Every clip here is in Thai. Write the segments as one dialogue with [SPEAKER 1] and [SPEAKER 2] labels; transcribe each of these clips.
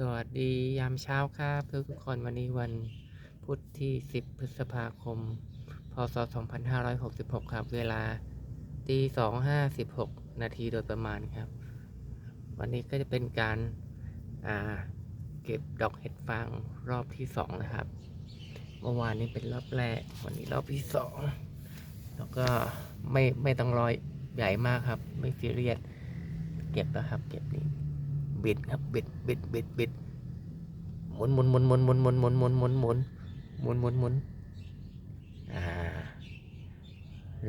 [SPEAKER 1] สวัสดียามเช้าครับทุกทุกคนวันนี้วันพุธที่ 10 พฤษภาคม พศ 2566 ครับ เวลาตี2.56 นาทีโดยประมาณครับ วันนี้ก็จะเป็นการาเก็บดอกเห็ดฟางรอบที่ 2 นะครับ เมื่อวานนี้เป็นรอบแรก วันนี้รอบที่ 2 แล้วก็ไม่ไม่ต้องรอยใหญ่มากครับ ไม่ซีเรียสเก็บแล้วครับ เก็บนี่ บิดครับบิดบิดบิดบิดหมุนหมุนหมุนหมุนหมุนหมุนหมุนหมุนหมุนหมุนหมุนหมุนหมุนอ่า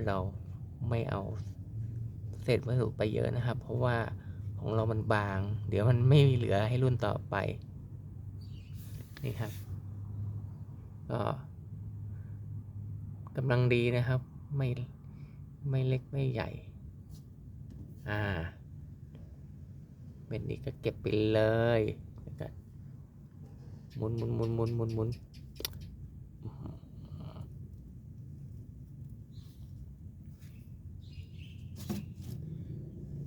[SPEAKER 1] เราไม่เอาเศษวัสดุไปเยอะนะครับ เพราะว่าของเรามันบาง เดี๋ยวมันไม่เหลือให้รุ่นต่อไป นี่ครับ ก็กำลังดีนะครับ ไม่ไม่เล็กไม่ใหญ่ อ่า เม็ดนี้ก็เก็บไปเลยแล้วก็หมุนหมุนหมุนหมุนหมุนหมุน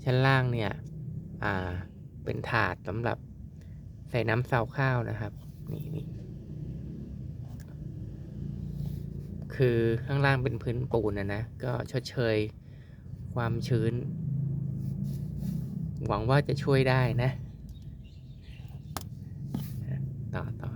[SPEAKER 1] ชั้นล่างเนี่ย อ่า เป็นถาดสำหรับใส่น้ำเซาวข้าวนะครับ นี่นี่คือข้างล่างเป็นพื้นปูนนะนะ ก็ชดเชยความชื้น หวังว่าจะช่วยได้นะ ต่อต่อ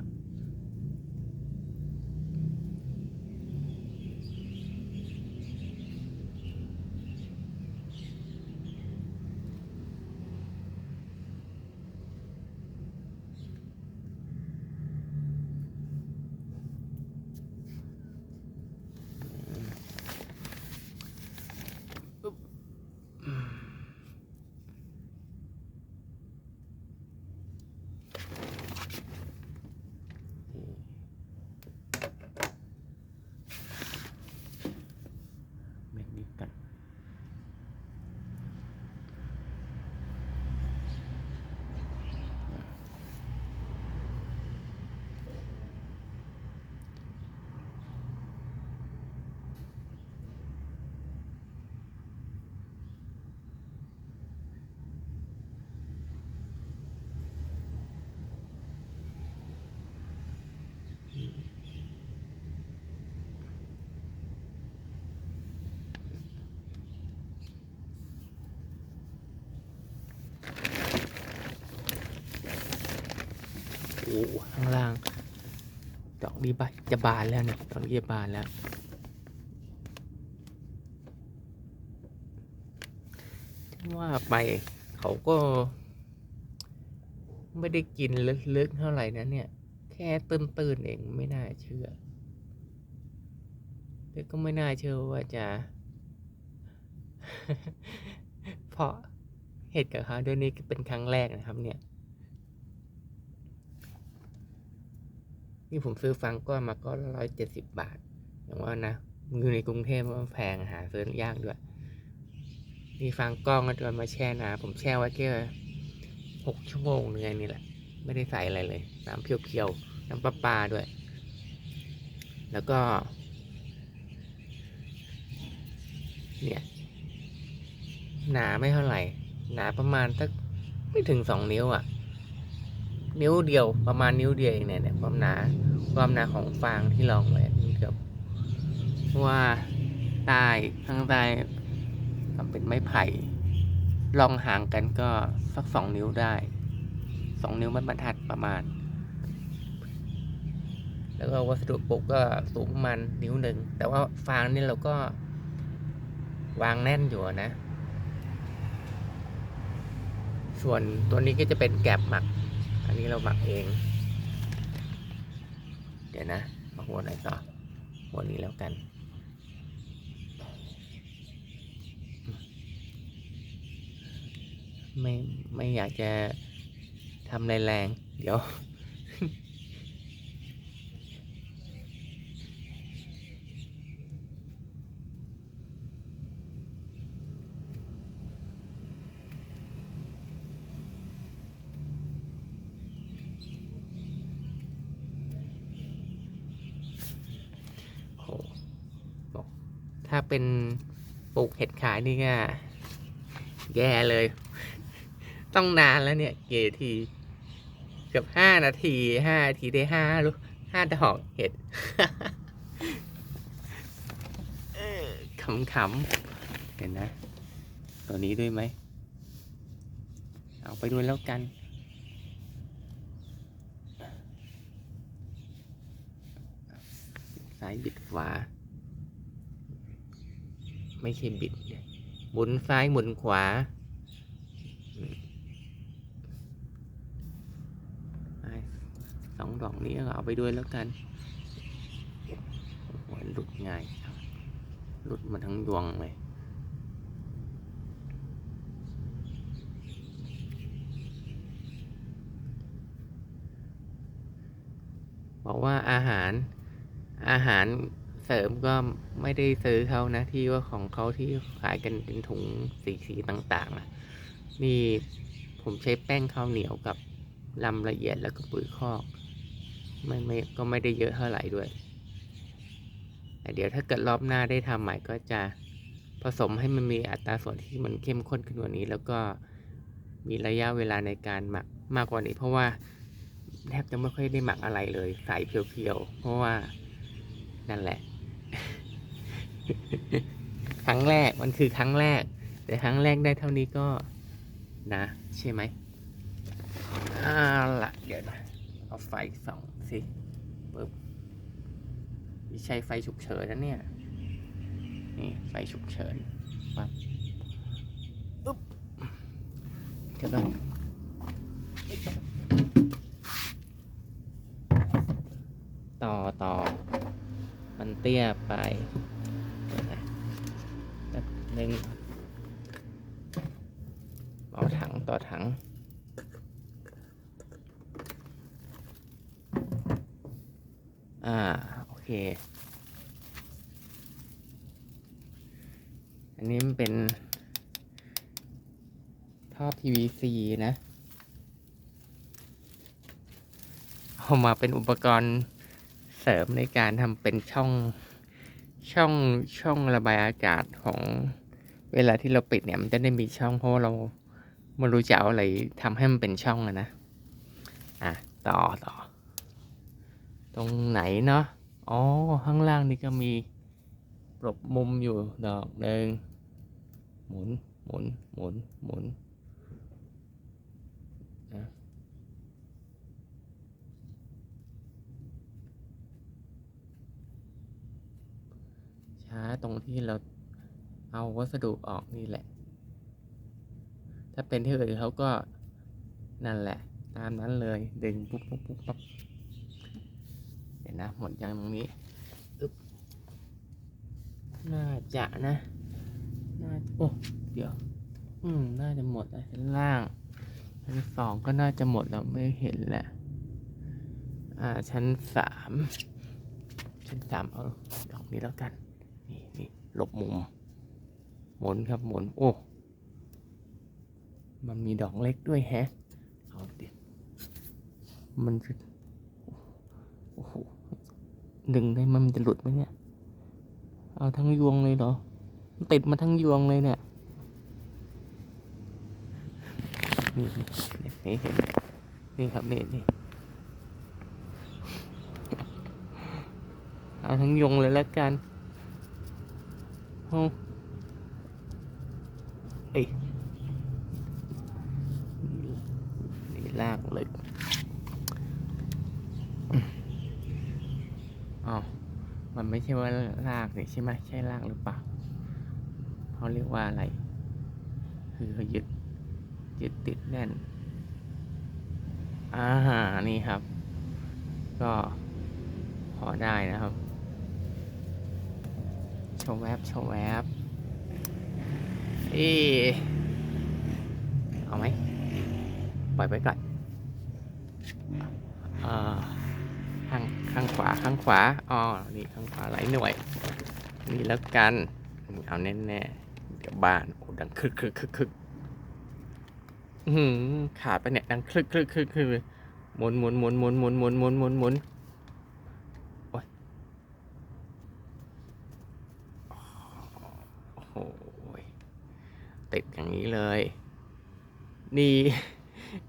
[SPEAKER 1] ข้างล่าง ดอกนี้บจะบานแล้วเนี่ยดอกนี้จะบานแล้ว ว่าไปเขาก็ ไม่ได้กินลึกๆเท่าไหร่นะเนี่ย แค่ตื้นๆเองไม่น่าเชื่อแต่ก็ไม่น่าเชื่อว่าจะเพราะเหตุกับเขาด้วยนี่เป็นครั้งแรกนะครับเนี่ย นี่ผมซื้อฟังก้อนมาก็ร้อยเจ็ดสิบบาท อย่างว่านะอยู่ในกรุงเทพมันแพงหาซื้อยากด้วยนี่ฟังกล้องก็โดนมาแช่น้ำผมแช่ไว้แค่หกชั่วโมงนึงไงนี่แหละ ไม่ได้ใส่อะไรเลย น้ำเพียวๆ น้ำประปลาด้วย แล้วก็ เนี่ย หนาไม่เท่าไหร่ หนาประมาณสักไม่ถึงสองนิ้วอะ นิ้วเดียวประมาณนิ้วเดียวเองเนี่ยเนี่ยความหนาความหนาของฟางที่ลองไว้นิ้วเดียวเพราะว่าใต้ข้างใต้ทำเป็นไม้ไผ่ลองห่างกันก็สักสองนิ้วได้สองนิ้วมันบรรทัดประมาณ แล้วก็วัสดุปลูกก็สูงประมาณนิ้วหนึ่งแต่ว่าฟางนี่เราก็วางแน่นอยู่นะ ส่วนตัวนี้ก็จะเป็นแกลบหมัก อันนี้เราหมักเอง เดี๋ยวนะมาหัวไหนต่อหัวนี้แล้วกัน ไม่ไม่อยากจะทำแรงๆเดี๋ยว โหบอกถ้า เป็นปลูกเห็ดขายนี่ก็แย่เลย ต้องนานแล้วเนี่ย เกที เกือบห้านาทีห้านาทีได้ห้าลูกห้าดอกเห็ดขำๆเห็นนะตัวนี้ด้วยไหม เอาไปด้วยแล้วกัน ซ้ายบิดขวา ไม่ใช่บิดเนี่ยหมุนซ้ายหมุนขวา สองดอกนี้เอาไปด้วยแล้วกันหหลุดง่ายครับหลุดมาทั้งดวงเลยบอกว่าอาหารอาหาร เสริมก็ไม่ได้ซื้อเขานะที่ว่าของเขาที่ขายกันเป็นถุงสีสีต่างๆนะนี่ผมใช้แป้งข้าวเหนียวกับลำละเอียดแล้วก็ปุ๋ยคอกไม่ไม่ก็ไม่ได้เยอะเท่าไหร่ด้วยแต่เดี๋ยวถ้าเกิดรอบหน้าได้ทำใหม่ก็จะผสมให้มันมีอัตราส่วนที่มันเข้มข้นขึ้นกว่านี้ แล้วก็มีระยะเวลาในการหมักมากกว่านี้ เพราะว่าแทบจะไม่ค่อยได้หมักอะไรเลย ใส่เพียวๆเพราะว่านั่นแหละ ครั้งแรกมันคือครั้งแรก แต่ครั้งแรกได้เท่านี้ก็นะ ใช่ไหมอ่าละเดี๋ยวนะเอาไฟสองสิปึ๊บนี่ใช้ไฟฉุกเฉินนะเนี่ย นี่ไฟฉุกเฉินปั๊บอึ๊บเดี๋ยวก่อนต่อต่อ มันเตี้ยไปเดี๋ยวนะแป๊บ หนึ่งเอาถังต่อถัง อ่า โอเค อันนี้มันเป็น ท่อ PVC นะ เอามาเป็นอุปกรณ์เสริมในการทำเป็นช่องช่องช่องระบายอากาศของ เวลาที่เราปิดเนี่ยมันจะได้มีช่องเพราะเราไม่รู้จะเอาอะไรทำให้มันเป็นช่องอะนะ อะ ต่อต่อ ตรงไหนเนาะ อ๋อ ข้างล่างนี่ก็มีปลบมุมอยู่ดอกหนึ่งหมุน หมุน หมุน หมุนนะช้าตรงที่เรา เอาวัสดุออกนี่แหละ ถ้าเป็นที่อื่นเขาก็นั่นแหละ ตามนั้นเลย ดึงปุ๊บปุ๊บปุ๊บปั๊บเดี๋ยวนะ หมดยังตรงนี้อึ๊บน่าจะนะ น่าโอ้เดี๋ยว อืม น่าจะหมดแล้วชั้นล่างชั้นสองก็น่าจะหมดแล้วไม่เห็นแหละ อ่า ชั้นสามชั้นสามเอาดอกนี้แล้วกัน นี่นี่หลบมุม มุนครับหมุนโอ้ มันมีดอกเล็กด้วยแฮะ เอาดิมันจะโอ้โหดึงได้มันจะหลุดไหมเนี่ย เอาทั้งยวงเลยเหรอ ติดมาทั้งยวงเลยเนี่ย นี่นี่นี่เห็นนี่ครับนี่นี่เอาทั้งยวงเลยแล้วกันเอาเอ้ยนี่ลากเลย อ๋อ มันไม่ใช่ว่า ลากนี่ใช่ไหมใช่ลากหรือเปล่าเขาเรียกว่าอะไร คือเขายึดยึดติดแน่นอ่านี่ครับ ก็พอได้นะครับโชว์แวบโชว์แวบเอ๊ะเอาไหมปล่อยไปก่อนอ่า ข้างขวาข้างขวาอ๋อนี่ข้างขวาหลายหน่วย นี่แล้วกันเอาแน่แน่ๆเดี๋ยวบ้านโอ้ดังคึกคึกคึกคึกหือขาดไปเนี่ยดังคลึกคลึกคลึกคลึกเลยหมุนหมุนหมุนหมุนหมุนหมุนหมุนหมุนหมุนโอ้ยโอ้โหติดอย่างนี้เลย นี่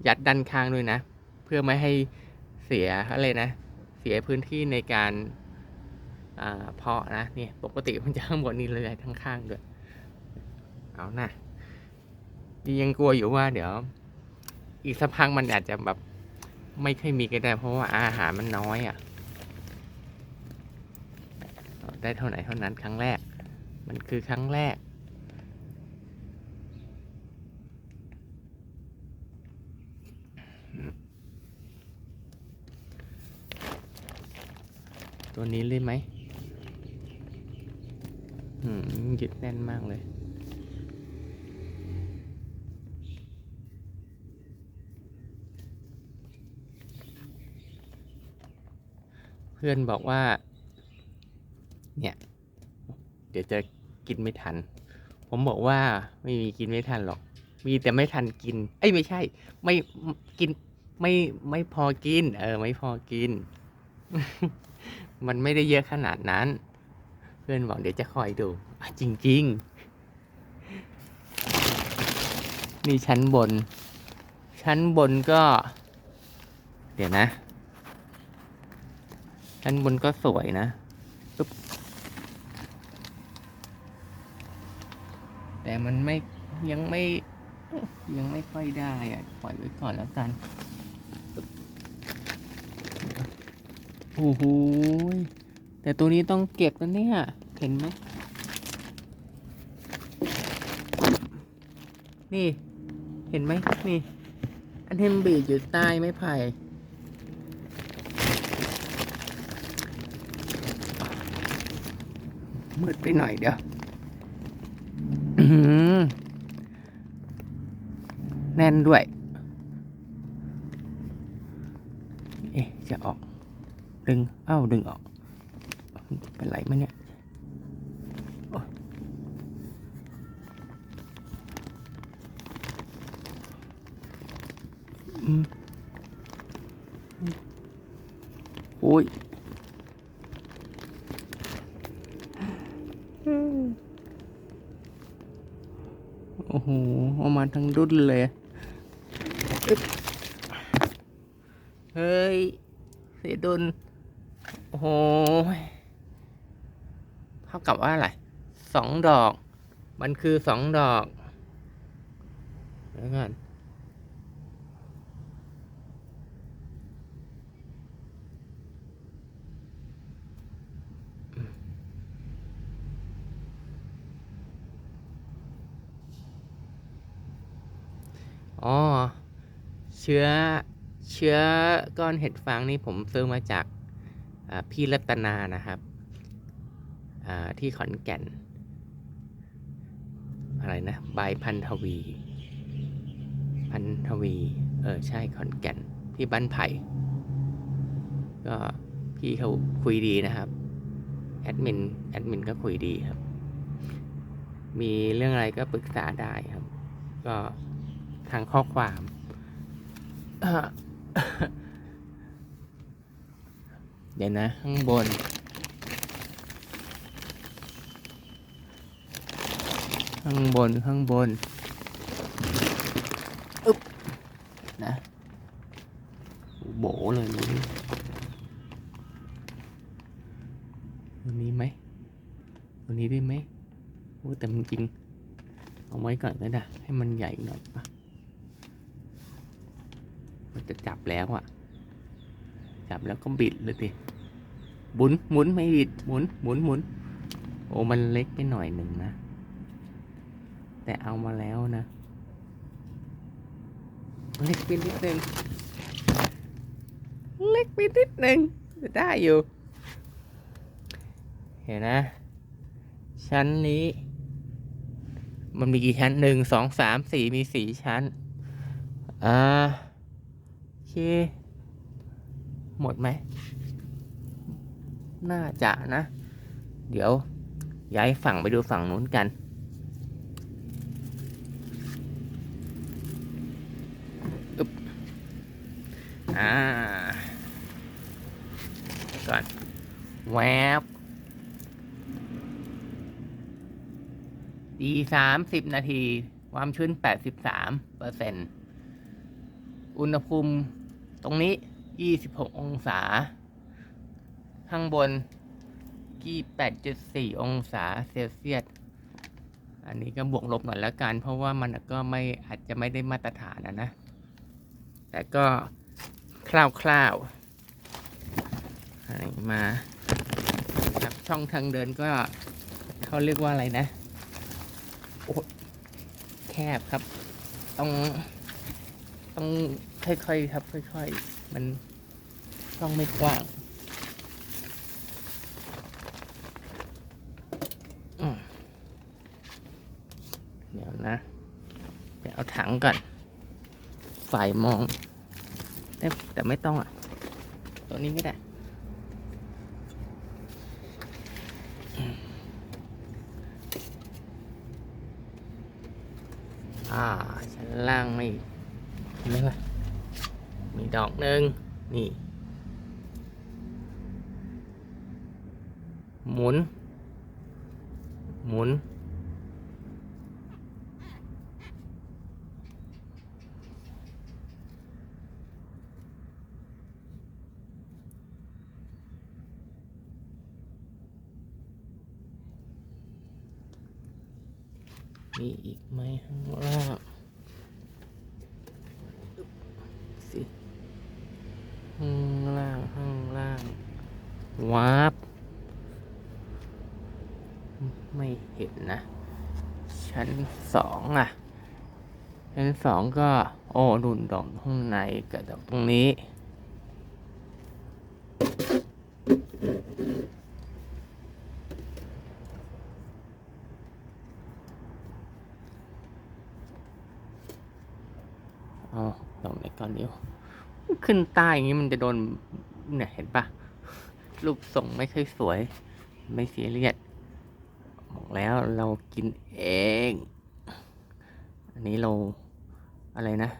[SPEAKER 1] ยัดด้านข้างด้วยนะ เพื่อไม่ให้เสียอะไรนะ สียพื้นที่ในการเพาะนะเนี่ยปกติมันจะข้างบนนี่เลยทั้งข้างด้วยเอานะยังกลัวอยู่ว่าเดี๋ยว อีกสักพักมันอาจจะแบบไม่ค่อยมีก็ได้ เพราะว่าอาหารมันน้อยอะ่ะได้เท่าไหร่เท่านั้นครั้งแรก มันคือครั้งแรก ตัวนี้เลยไหมอืมยึดแน่นมากเลยเพื่อนบอกว่า เนี่ย เดี๋ยวจะกินไม่ทัน ผมบอกว่าไม่มีกินไม่ทันหรอก มีแต่ไม่ทันกิน เอ้ยไม่ใช่ ไม่กินไม่ไม่พอกิน เออ ไม่พอกิน มันไม่ได้เยอะขนาดนั้น เพื่อนบอกเดี๋ยวจะคอยดูอะจริงๆนี่ชั้นบน ชั้นบนก็ เดี๋ยวนะ ชั้นบนก็สวยนะปึ๊บแต่มันไม่ยังไม่ยังไม่ค่อยได้อะปล่อยไว้ก่อนแล้วกันปึ๊บ โอ้โหแต่ตัวนี้ต้องเก็บนะเนี่ย เห็นไหมนี่ เห็นไหมนี่ อันเทมบีดอยู่ใต้ไม้ไผ่มืดไปหน่อยเดี๋ยวแน่นด้วย เอ๊ะ จะออก ดึงเอ้าดึงออก เป็นไรไหมเนี่ยโอ๊ยอืมโอ้ยโอ้โหเอามาทั้งดุนเลยเฮ้ย เสียดุน โอ้โหเท่ากับว่าอะไรสองดอก มันคือสองดอกแล้วกันอ๋อ เชื้อ เชื้อก้อนเห็ดฟางนี่ผมซื้อมาจาก พี่รัตนานะครับที่ขอนแก่น อะไรนะบายพันธวี พันธวี เออ ใช่ขอนแก่น ที่บ้านไผ่ก็พี่เขาคุยดีนะครับ แอดมิน แอดมินก็คุยดีครับ มีเรื่องอะไรก็ปรึกษาได้ครับ ก็ทางข้อความ เดี๋ยวนะ ข้างบน ข้างบน ข้างบนอึ๊บนะโบเลยนี่ตัวนี้ไหมตัวนี้ได้ไหมโอ้แต่จริง เอาไว้ก่อนก็ได้ ให้มันใหญ่หน่อยปะมันจะจับแล้วอะ จับแล้วก็บิดเลยสิหมุนหมุนไม่บิดหมุนหมุนหมุนโอ้มันเล็กไปหน่อยหนึ่งนะ แต่เอามาแล้วนะ เล็กไปนิดหนึ่งเล็กไปนิดหนึ่งจะได้อยู่ เห็นนะ ชั้นนี้ มันมีกี่ชั้นหนึ่งสองสามสี่มีสี่ชั้น อ่าโอเค หมดไหม น่าจะนะ เดี๋ยวย้ายฝั่งไปดูฝั่งนู้นกัน อึ๊บอ่า ก่อน แวบดีสามสิบนาที ความชื้นแปดสิบสามเปอร์เซ็นต์อุณหภูมิตรงนี้ ยี่สิบหกองศา ข้างบนยี่แปดจุดสี่องศาเซลเซียส อันนี้ก็บวกลบหน่อยแล้วกัน เพราะว่ามันก็ไม่อาจจะไม่ได้มาตรฐานนะนะ แต่ก็คร่าวๆมาครับช่องทางเดินก็เขาเรียกว่าอะไรนะโอ้แคบครับ ต้องต้อง ค่อยๆครับ ค่อยๆ มันต้องไม่กว้างเดี๋ยวนะ เดี๋ยวเอาถังก่อนฝ่ายมอง แต่แต่ไม่ต้องอะ ตัวนี้ก็ได้อ่าชั้นล่างไม่เห็นไหมล่ะ ดอกหนึ่งนี่หมุน หมุน มีอีกไหมข้างล่างสิข้างล่างข้างล่างวาบไม่เห็นนะ ชั้นสองอะ ชั้นสองก็ โอ้ดุนดอกข้างในกับดอกตรงนี้อ๋อดอกไหนก่อนเดียว ขึ้นใต้อย่างนี้มันจะโดนเนี่ยเห็นปะรูปทรงไม่ค่อยสวย ไม่เสียเรียสบอก แล้วเรากินเอง อันนี้เราอะไรนะ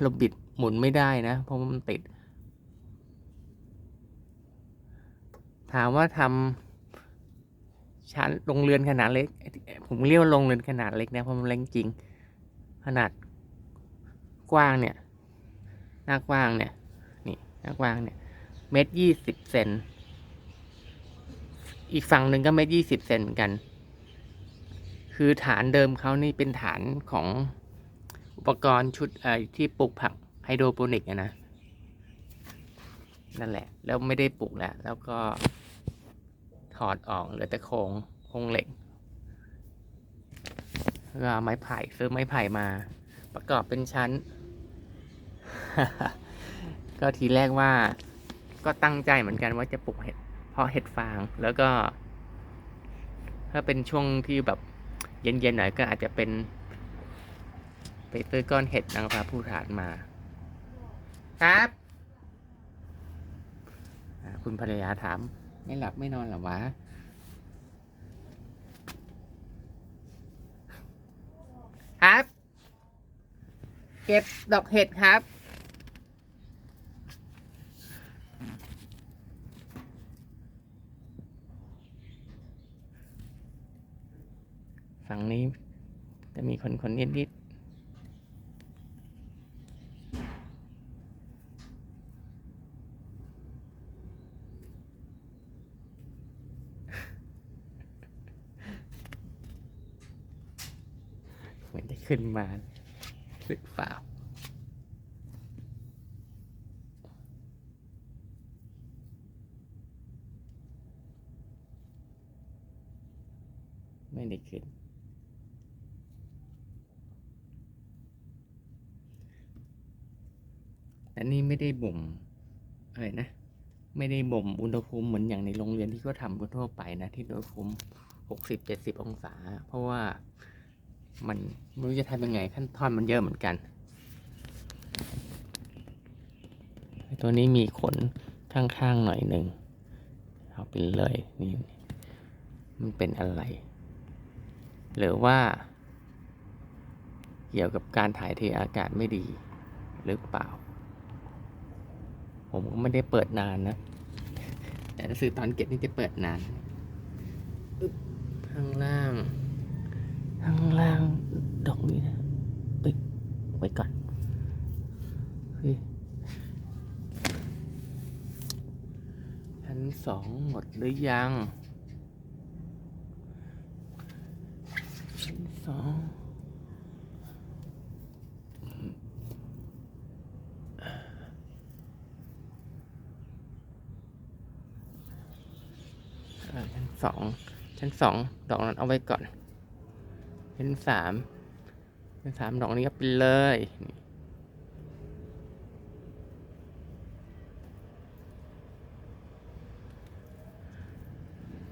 [SPEAKER 1] เราบิดหมุนไม่ได้นะ เพราะมันติด ถามว่าทำชั้นโรงเรือนขนาดเล็ก ผมเรียกว่าโรงเรือนขนาดเล็กนะเพราะมันเล็กจริง ขนาดกว้างเนี่ย หน้ากว้างเนี่ย นี่หน้ากว้างเนี่ย เมตรยี่สิบเซน อีกฝั่งหนึ่งก็เมตรยี่สิบเซนเหมือนกัน คือฐานเดิมเขานี่เป็นฐานของอุปกรณ์ชุดเอ่อที่ปลูกผักไฮโดรโปนิกอะนะ นั่นแหละ แล้วไม่ได้ปลูกแล้ว แล้วก็ถอดออกเหลือแต่โครงโครงเหล็กแล้วก็ไม้ไผ่ซื้อไม้ไผ่มา ประกอบเป็นชั้น ก็ทีแรกว่าก็ตั้งใจเหมือนกันว่าจะปลูกเห็ด เพาะเห็ดฟาง แล้วก็ ถ้าเป็นช่วงที่แบบเย็นๆหน่อยก็อาจจะเป็น ไปซื้อก้อนเห็ดนางฟ้าผู้ฐานมา ครับอ่าคุณภรรยาถาม ไม่หลับไม่นอนเหรอวะครับ เก็บดอกเห็ดครับ ฝั่งนี้จะมีคนคนนิดนิดเหมือนจะขึ้นมาหรือเปล่าไม่ได้ขึ้น แต่นี่ไม่ได้บ่มอะไรนะ ไม่ได้บ่มอุณหภูมิเหมือนอย่างในโรงเรียนที่เขาทำกันทั่วไปนะ ที่อุณหภูมิหกสิบเจ็ดสิบองศา เพราะว่ามันไม่รู้จะทำยังไงขั้นตอนมันเยอะเหมือนกัน ตัวนี้มีขนข้างๆหน่อยหนึ่งเอาไปเลยนี่มันเป็นอะไร หรือว่า เกี่ยวกับการถ่ายเทอากาศไม่ดี หรือเปล่า ผมก็ไม่ได้เปิดนานนะ แต่หนังสือตอนเก็บนี่จะเปิดนานข้างล่าง ข้างล่างดอกนี้นะปิดไว้ก่อนเฮ้ยชั้นสองหมดหรือยังชั้นสอง สองชั้นสองดอกนั้นเอาไว้ก่อนชั้นสามชั้นสามดอกนี้ก็ไปเลย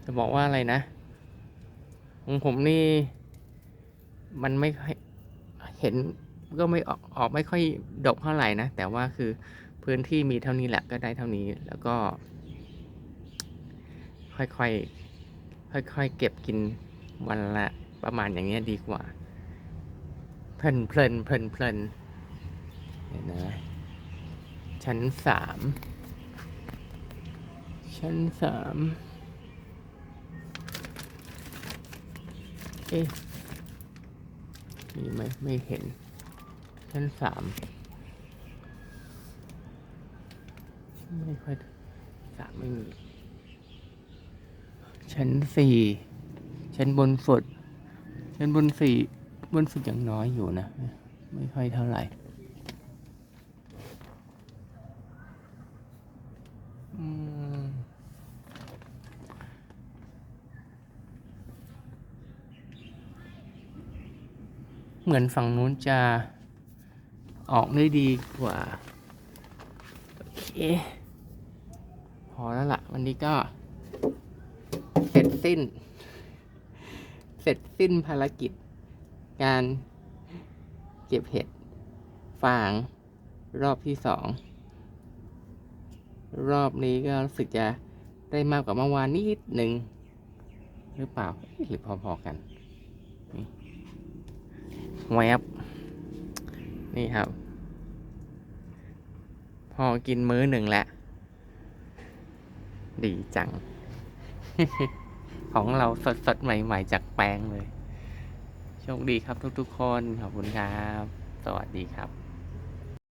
[SPEAKER 1] จะบอกว่าอะไรนะ ของผมนี่ มันไม่เห็นก็ไม่ออกออกไม่ค่อยดกเท่าไหร่นะ แต่ว่าคือพื้นที่มีเท่านี้แหละก็ได้เท่านี้แล้วก็ ค่อยๆ ค่อยๆ เก็บกินวันละประมาณอย่างเงี้ยดีกว่า เพลินเพลินเพลินเพลินเห็นนะชั้นสามชั้นสามเอ๊ะมีไหมไม่เห็น ชั้นสามไม่ค่อยสามไม่มี ชั้นสี่ชั้นบนสุด ชั้นบนสี่บนสุดยังน้อยอยู่นะ ไม่ค่อยเท่าไหร่เหมือนฝั่งนู้นจะออกได้ดีกว่า โอเค พอแล้วล่ะ วันนี้ก็ เสร็จสิ้น เสร็จสิ้นภารกิจ การเก็บเห็ดฟางรอบที่สอง รอบนี้ก็รู้สึกจะได้มากกว่าเมื่อวานนิดหนึ่งหรือเปล่าหรือพอๆกันแวบนี่ครับ พอกินมื้อหนึ่งแล้ว ดีจัง ของเราสดสดใหม่ ๆ จากแปลงเลย โชคดีครับทุกๆคน ขอบคุณครับ สวัสดีครับ